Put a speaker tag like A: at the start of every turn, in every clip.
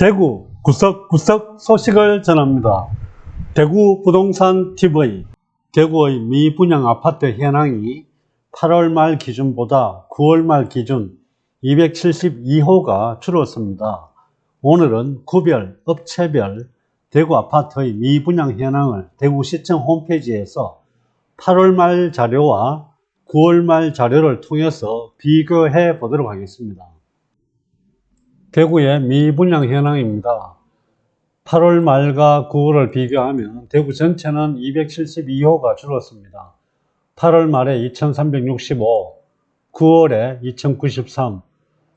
A: 대구 구석구석 소식을 전합니다. 대구 부동산 TV 대구의 미분양 아파트 현황이 8월 말 기준보다 9월 말 기준 272호가 줄었습니다. 오늘은 구별, 업체별 대구 아파트의 미분양 현황을 대구시청 홈페이지에서 8월 말 자료와 9월 말 자료를 통해서 비교해 보도록 하겠습니다. 대구의 미분양 현황입니다. 8월 말과 9월을 비교하면 대구 전체는 272호가 줄었습니다. 8월 말에 2365, 9월에 2093,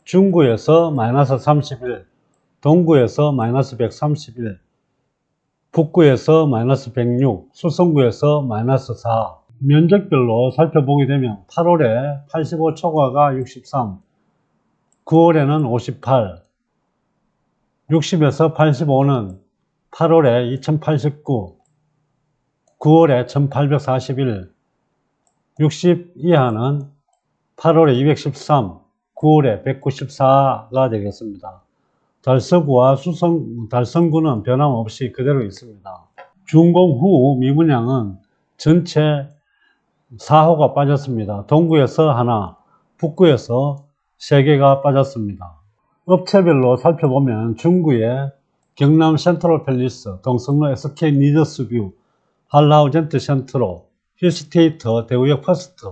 A: 중구에서 마이너스 31, 동구에서 마이너스 131, 북구에서 마이너스 106, 수성구에서 마이너스 4. 면적별로 살펴보게 되면 8월에 85초과가 63, 9월에는 58, 60에서 85는 8월에 2089, 9월에 1841, 60 이하는 8월에 213, 9월에 194가 되겠습니다. 달서구와 수성, 달성구는 변함없이 그대로 있습니다. 준공 후 미분양은 전체 4호가 빠졌습니다. 동구에서 하나, 북구에서 3개가 빠졌습니다. 업체별로 살펴보면 중구에 경남 센트럴 팰리스, 동성로 SK 니더스뷰, 한라우젠트 센트로, 힐스테이트, 대우역 퍼스트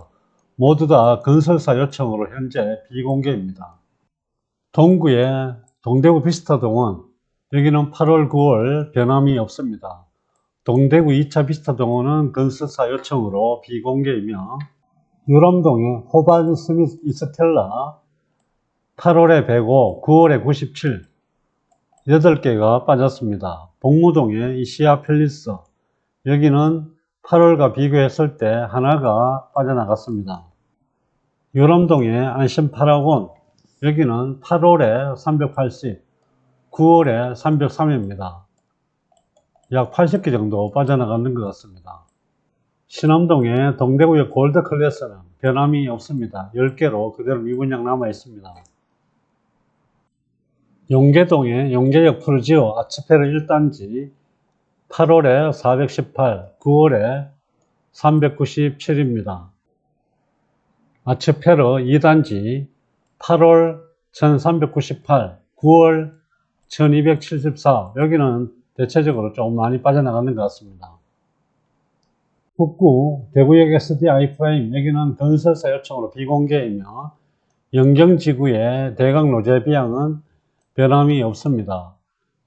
A: 모두 다 건설사 요청으로 현재 비공개입니다. 동구의 동대구 비스타동은 여기는 8월, 9월 변함이 없습니다. 동대구 2차 비스타동은 건설사 요청으로 비공개이며 유람동의 호반 스미스 이스텔라 8월에 105, 9월에 97, 8개가 빠졌습니다. 복무동의 이시아 팰리스, 여기는 8월과 비교했을 때 하나가 빠져나갔습니다. 유람동의 안심 파라곤, 여기는 8월에 380, 9월에 303입니다. 약 80개 정도 빠져나가는 것 같습니다. 신암동의 동대구의 골드 클래스는 변함이 없습니다. 10개로 그대로 미분양 남아 있습니다. 용계동의 용계역 푸르지오 아츠페르 1단지 8월에 418, 9월에 397입니다. 아츠페르 2단지 8월 1398, 9월 1274 여기는 대체적으로 좀 많이 빠져나가는 것 같습니다. 북구 대구역 SDI 프레임 여기는 건설사 요청으로 비공개이며 영경지구의 대강 노제 비양은 변함이 없습니다.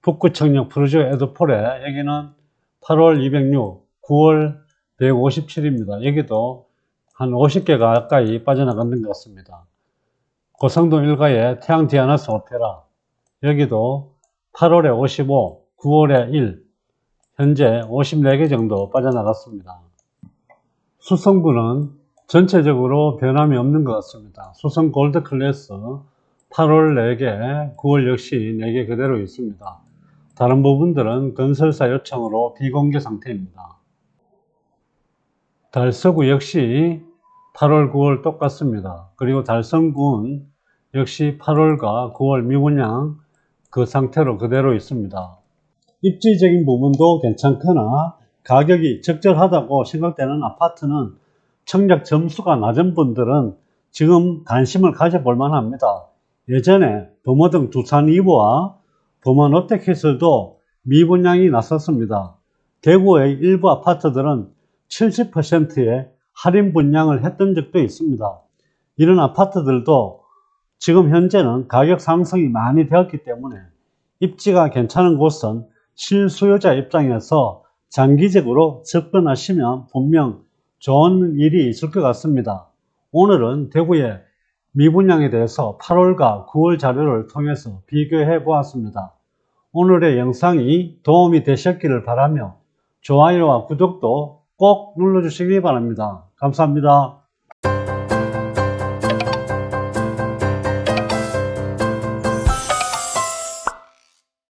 A: 북구청역 프루지오 에드폴에 여기는 8월 206, 9월 157입니다. 여기도 한 50개 가까이 빠져나가는 것 같습니다. 고성동 일가의 태양 디아나스 오페라 여기도 8월에 55, 9월에 1, 현재 54개 정도 빠져나갔습니다. 수성구는 전체적으로 변함이 없는 것 같습니다. 수성 골드 클래스 8월 4개, 9월 역시 4개 그대로 있습니다. 다른 부분들은 건설사 요청으로 비공개 상태입니다. 달서구 역시 8월, 9월 똑같습니다. 그리고 달성군 역시 8월과 9월 미분양 그 상태로 그대로 있습니다. 입지적인 부분도 괜찮거나 가격이 적절하다고 생각되는 아파트는 청약 점수가 낮은 분들은 지금 관심을 가져볼 만합니다. 예전에 범어등 두산 이브와 범어 롯데캐슬도 미분양이 났었습니다. 대구의 일부 아파트들은 70%의 할인 분양을 했던 적도 있습니다. 이런 아파트들도 지금 현재는 가격 상승이 많이 되었기 때문에 입지가 괜찮은 곳은 실수요자 입장에서 장기적으로 접근하시면 분명 좋은 일이 있을 것 같습니다. 오늘은 대구의 미분양에 대해서 8월과 9월 자료를 통해서 비교해 보았습니다. 오늘의 영상이 도움이 되셨기를 바라며 좋아요와 구독도 꼭 눌러주시기 바랍니다. 감사합니다.